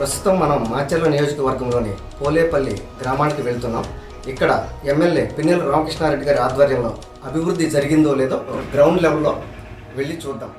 ప్రస్తుతం మనం మాచర్ల నియోజకవర్గంలోని పోలేపల్లి గ్రామానికి వెళ్తున్నాం. ఇక్కడ ఎమ్మెల్యే పిన్నెల రామకృష్ణారెడ్డి గారి ఆధ్వర్యంలో అభివృద్ధి జరిగిందో లేదో గ్రౌండ్ లెవెల్లో వెళ్ళి చూద్దాం.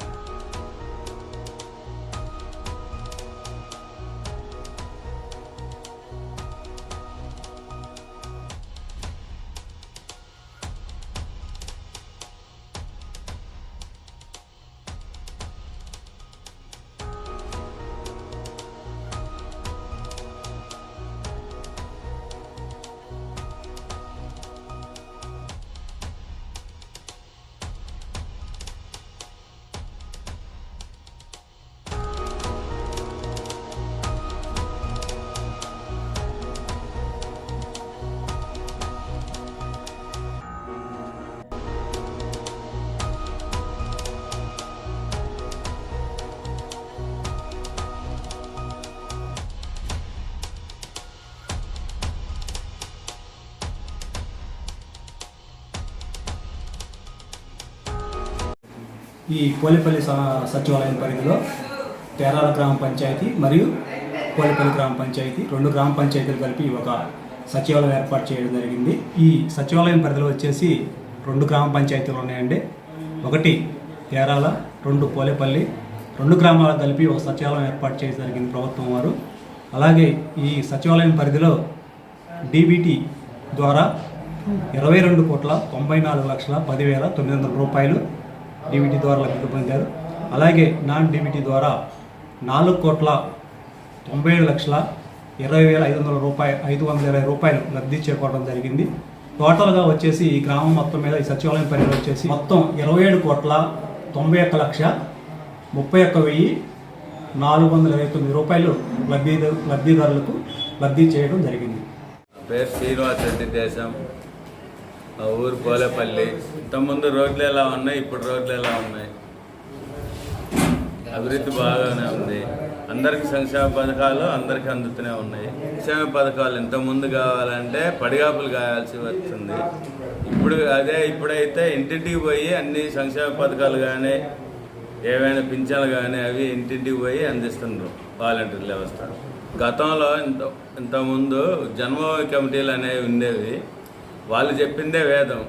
ఈ పోలేపల్లి స- సచివాలయం పరిధిలో తేరాల గ్రామ పంచాయతీ మరియు పోలేపల్లి గ్రామ పంచాయతీ రెండు గ్రామ పంచాయతీలు కలిపి ఒక సచివాలయం ఏర్పాటు చేయడం జరిగింది. ఈ సచివాలయం పరిధిలో వచ్చేసి రెండు గ్రామ పంచాయతీలు ఉన్నాయండి. ఒకటి తేరాల రెండు పోలేపల్లి రెండు గ్రామాలు కలిపి ఒక సచివాలయం ఏర్పాటు చేయడం జరిగింది ప్రభుత్వం వారు. అలాగే ఈ సచివాలయం పరిధిలో డీబీటీ ద్వారా ఇరవై రెండు కోట్ల తొంభై నాలుగు లక్షల పదివేల తొమ్మిది వందల రూపాయలు డీబీటీ ద్వారా లబ్ధి పొందారు. అలాగే నాన్ డీబీటీ ద్వారా నాలుగు కోట్ల తొంభై ఏడు లక్షల ఇరవై వేల ఐదు వందల రూపాయలు ఐదు వందల ఇరవై రూపాయలు లబ్ధి చేకూరడం జరిగింది. టోటల్గా వచ్చేసి ఈ గ్రామం మొత్తం మీద ఈ సచివాలయం పరిధిలో వచ్చేసి మొత్తం ఇరవై ఏడు కోట్ల తొంభై ఒక్క లక్ష ముప్పై ఒక్క వెయ్యి నాలుగు వందల ఇరవై తొమ్మిది రూపాయలు లబ్ధి లబ్ధిదారులకు లబ్ధి చేయడం జరిగింది. పేరు శ్రీనివాస్ రెడ్డి దేశం. ఆ ఊరు పోలేపల్లి. ఇంతకుముందు రోడ్లు ఎలా ఉన్నాయి ఇప్పుడు రోడ్లు ఎలా ఉన్నాయి? అభివృద్ధి బాగానే ఉంది. అందరికి సంక్షేమ పథకాలు అందరికీ అందుతూనే ఉన్నాయి. సంక్షేమ పథకాలు ఇంత ముందు కావాలంటే పడిగాపులు కావాల్సి వస్తుంది ఇప్పుడు అదే ఇప్పుడైతే ఇంటింటికి పోయి అన్ని సంక్షేమ పథకాలు కానీ ఏవైనా పింఛన్లు కానీ అవి ఇంటింటికి పోయి అందిస్తున్నారు వాలంటీర్ వ్యవస్థ. గతంలో ఇంత ఇంతకుముందు జన్మభూమి కమిటీలు అనేవి ఉండేవి. వాళ్ళు చెప్పిందే వేదం.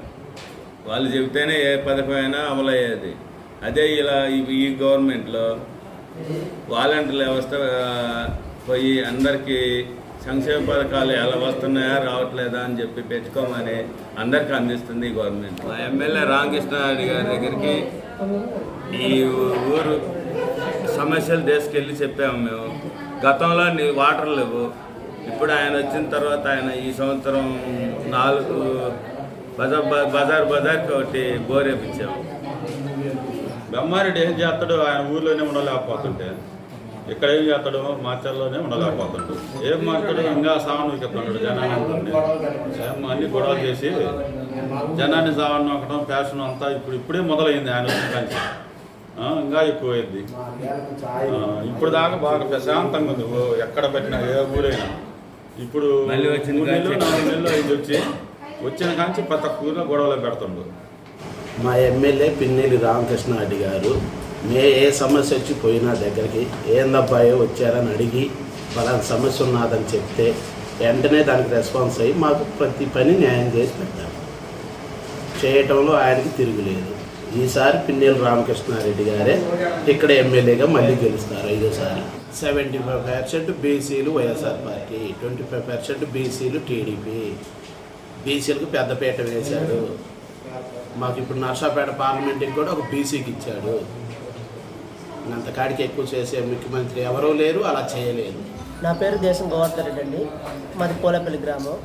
వాళ్ళు చెబితేనే ఏ పథకమైనా అమలయ్యేది. అదే ఇలా ఈ- ఈ గవర్నమెంట్లో వాలంటీర్ వ్యవస్థ పోయి అందరికీ సంక్షేమ పథకాలు ఎలా వస్తున్నాయా రావట్లేదా అని చెప్పి పెట్టుకోమని అందరికీ అందిస్తుంది ఈ గవర్నమెంట్. మా ఎమ్మెల్యే రామకృష్ణారెడ్డి గారి దగ్గరికి ఈ ఊరు సమస్యలు తీసుకెళ్ళి చెప్పాము మేము. గతంలో నీ వాటర్ లేవు. ఇప్పుడు ఆయన వచ్చిన తర్వాత ఆయన ఈ సంవత్సరం నాలుగు బజార్ బజార్ బజార్కి ఒకటి బోరేపించాము బ్రహ్మారెడ్డి ఏం చేస్తాడు? ఆయన ఊర్లోనే ఉండలేకపోతుంటే. ఇక్కడ ఏం చేస్తాడు? మార్చల్లోనే ఉండలేకపోతుంటాడు ఏం మాట్లాడు? ఇంకా సావనొక్కుతున్నాడు జనాన్ని అన్ని గొడవలు చేసి జనాన్ని సావనొక్కడం ఫ్యాషన్ అంతా ఇప్పుడు ఇప్పుడే మొదలైంది ఆయన వచ్చిన ఇంకా ఎక్కువైంది. ఇప్పుడు దాకా బాగా ప్రశాంతంగా ఉంది. ఎక్కడ పెట్టినా ఏ ఊరైనా. ఇప్పుడు మళ్ళీ వచ్చిన మూడు నెలలు కాంచి. నాలుగు నెలలు అయింది వచ్చి. వచ్చిన కాంచి ప్రతి ఊరిలో గొడవలు పెడుతుండు మా ఎమ్మెల్యే పిన్నెల్లి రామకృష్ణారెడ్డి గారు మే ఏ సమస్య వచ్చి పోయినా దగ్గరికి ఏందబ్బాయో వచ్చారని అడిగి పలానా సమస్య ఉన్నదని చెప్తే వెంటనే దానికి రెస్పాన్స్ అయ్యి మాకు ప్రతి పని న్యాయం చేసి పెట్టారు. చేయటంలో ఆయనకి తిరుగులేదు ఈసారి పిన్నెల్లి రామకృష్ణారెడ్డి గారే ఇక్కడ ఎమ్మెల్యేగా మళ్ళీ గెలుస్తారు ఐదోసారి. సెవెంటీ ఫైవ్ పర్సెంట్ బీసీలు YSR party twenty five percent బీసీలు టీడీపీ. బీసీలకు పెద్దపీట వేశాడు. మాకు ఇప్పుడు నర్సాపేట పార్లమెంట్కి కూడా ఒక బీసీకి ఇచ్చాడు. అంతకాడికి ఎక్కువ చేసే ముఖ్యమంత్రి ఎవరూ లేరు అలా చేయలేదు. నా పేరు దేశం గోవర్ధన్ రెడ్డి అండి. మాది కోలపల్లి గ్రామం.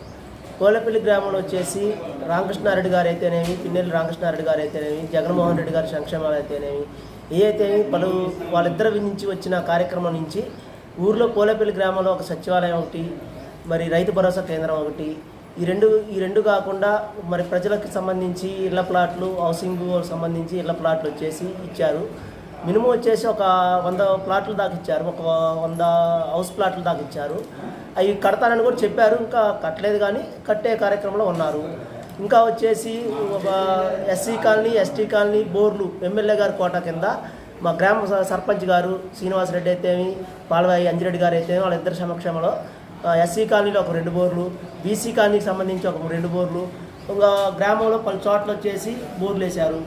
కోలపల్లి గ్రామంలో వచ్చేసి రామకృష్ణారెడ్డి గారు అయితేనేమి పిన్నెల్లి రామకృష్ణారెడ్డి గారు అయితేనేమి జగన్మోహన్ రెడ్డి గారి సంక్షేమాలు అయితేనేమి ఏదైతే పలు వాళ్ళిద్దరి నుంచి వచ్చిన కార్యక్రమం నుంచి ఊర్లో పోలేపల్లి గ్రామంలో ఒక సచివాలయం ఒకటి మరి రైతు భరోసా కేంద్రం ఒకటి ఈ రెండు ఈ రెండు కాకుండా మరి ప్రజలకు సంబంధించి ఇళ్ళ ప్లాట్లు హౌసింగ్ సంబంధించి ఇళ్ళ ప్లాట్లు వచ్చేసి ఇచ్చారు. మినిమం వచ్చేసి ఒక వంద ప్లాట్లు దాకా ఇచ్చారు. ఒక వంద హౌస్ ప్లాట్లు దాకా ఇచ్చారు. అవి కడతానని కూడా చెప్పారు. ఇంకా కట్టలేదు కానీ కట్టే కార్యక్రమంలో ఉన్నారు. ఇంకా వచ్చేసి ఒక ఎస్సీ కాలనీ ఎస్టీ కాలనీ బోర్లు ఎమ్మెల్యే గారి కోట కింద మా గ్రామ స- సర్పంచ్ గారు శ్రీనివాసరెడ్డి అయితేమి పాలవాయి అంజిరెడ్డి గారు అయితేమి వాళ్ళిద్దరి సమక్షంలో ఎస్సీ కాలనీలో ఒక రెండు బోర్లు బీసీ కాలనీకి సంబంధించి ఒక రెండు బోర్లు ఇంకా గ్రామంలో పలు చోట్ల వచ్చేసి బోర్లు వేశారు.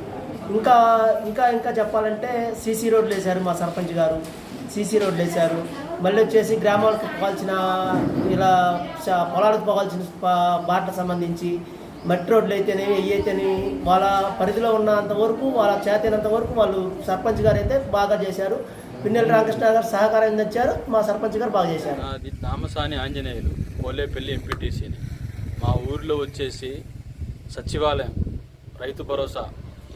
ఇంకా ఇంకా ఇంకా చెప్పాలంటే సీసీ రోడ్లు వేశారు మా సర్పంచ్ గారు. సీసీ రోడ్లు వేశారు. మళ్ళీ వచ్చేసి గ్రామాలకు పోవాల్సిన ఇలా పొలాలకు పోవాల్సిన బాట బాటకు సంబంధించి మట్టి రోడ్లు అయితేనేవి అవి అయితేనేవి వాళ్ళ పరిధిలో ఉన్నంత వరకు వాళ్ళ చేతైనంత వరకు వాళ్ళు సర్పంచ్ గారు అయితే బాగా చేశారు. పిన్నెల రామకృష్ణ గారు సహకారం అందించారు మా సర్పంచ్ గారు బాగా చేశారు. అది తామసాని ఆంజనేయులు కోలేపల్లి ఎంపీటీసీని మా ఊర్లో వచ్చేసి సచివాలయం Rythu Bharosa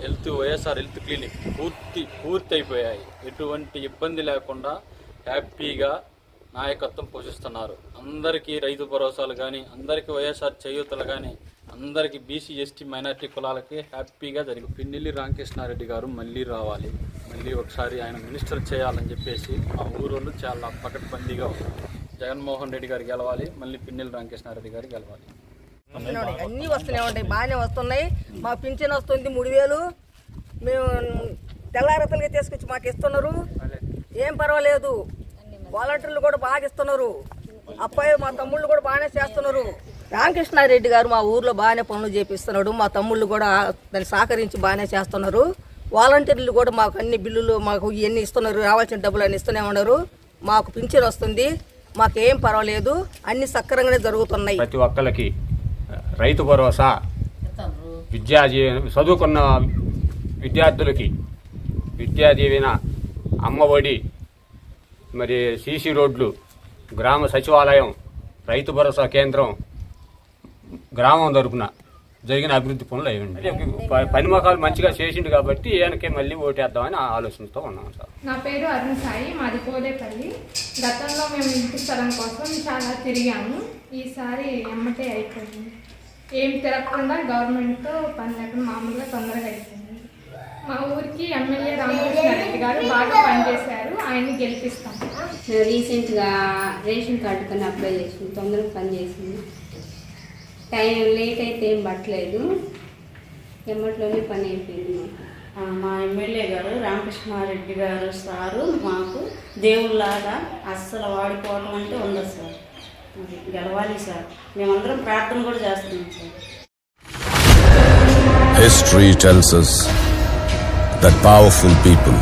health YSR health clinic పూర్తి పూర్తి అయిపోయాయి ఎటువంటి ఇబ్బంది లేకుండా హ్యాపీగా నాయకత్వం పోషిస్తున్నారు. అందరికీ రైతు భరోసాలు కానీ అందరికీ వైఎస్ఆర్ చేయూతలు కానీ అందరికీ బీసీ ఎస్టీ మైనార్టీ కులాలకి హ్యాపీగా జరిగింది పిన్నెల్లి రామకృష్ణారెడ్డి గారు మళ్ళీ రావాలి. మళ్ళీ ఒకసారి ఆయన మినిస్టర్ చేయాలని చెప్పేసి మా ఊరోళ్ళు చాలా పకడ్బందీగా ఉన్నారు. జగన్మోహన్ రెడ్డి గారు గెలవాలి మళ్ళీ పిన్నెల్లి రామకృష్ణారెడ్డి గారు గెలవాలి. వస్తున్నాయి. అన్నీ వస్తూనే ఉంటాయి బాగానే వస్తున్నాయి. మా పింఛన్ వస్తుంది మూడు వేలు. మేము తెల్లారతలుగా తీసుకొచ్చి మాకు ఇస్తున్నారు. ఏం పర్వాలేదు. వాలంటీర్లు కూడా బాగా ఇస్తున్నారు. అబ్బాయి మా తమ్ముళ్ళు కూడా బాగానే చేస్తున్నారు. రామకృష్ణారెడ్డి గారు మా ఊర్లో బాగానే పనులు చేపిస్తున్నాడు. మా తమ్ముళ్ళు కూడా దాన్ని సహకరించి బాగానే చేస్తున్నారు. వాలంటీర్లు కూడా మాకు అన్ని బిల్లులు మాకు ఇవన్నీ ఇస్తున్నారు. రావాల్సిన డబ్బులు అన్ని ఇస్తూనే ఉన్నారు. మాకు పింఛన్ వస్తుంది. మాకేం పర్వాలేదు. అన్ని సక్రమంగానే జరుగుతున్నాయి. ప్రతి ఒక్కరికి రైతు భరోసా విద్యా చదువుకున్న విద్యార్థులకి విద్యా దీవెన అమ్మఒడి మరి సీసీ రోడ్లు గ్రామ సచివాలయం రైతు భరోసా కేంద్రం గ్రామం తరపున జరిగిన అభివృద్ధి పనులు అయ్యండి ప- పని మొక్కలు మంచిగా చేసిండు కాబట్టి ఈయనకే మళ్ళీ ఓటేద్దామని ఆలోచనతో ఉన్నాం సార్. నా పేరు అరుణ్ సాయి మాది కోదేపల్లి గతంలో మేము ఇంటి స్థలం కోసం చాలా తిరిగాము. ఈసారి ఎమ్మటే అయిపోయింది. ఏం తిరగకుండా గవర్నమెంట్తో పని లేకుండా మామూలుగా తొందరగా అయిపోయింది. మా ఊరికి ఎమ్మెల్యే రామకృష్ణారెడ్డి గారు బాగా పనిచేశారు. ఆయన్ని గెలిపిస్తాం. రీసెంట్గా రేషన్ కార్డు కన్నా అప్లై చేసింది తొందరగా పని చేసింది. టైం లేట్ అయితే ఏం పట్టలేదు. ఎమ్మట్లోనే పని అయిపోయింది మాకు. ఆ, మా ఎమ్మెల్యే గారు రామకృష్ణారెడ్డి గారు సారు మాకు దేవుళ్ళలాగా అస్సలు వాడిపోవడం అంటే ఉండదు సార్. గెలవాలి సార్. మేమందరం ప్రార్థన కూడా చేస్తున్నాం sir. History tells us that powerful people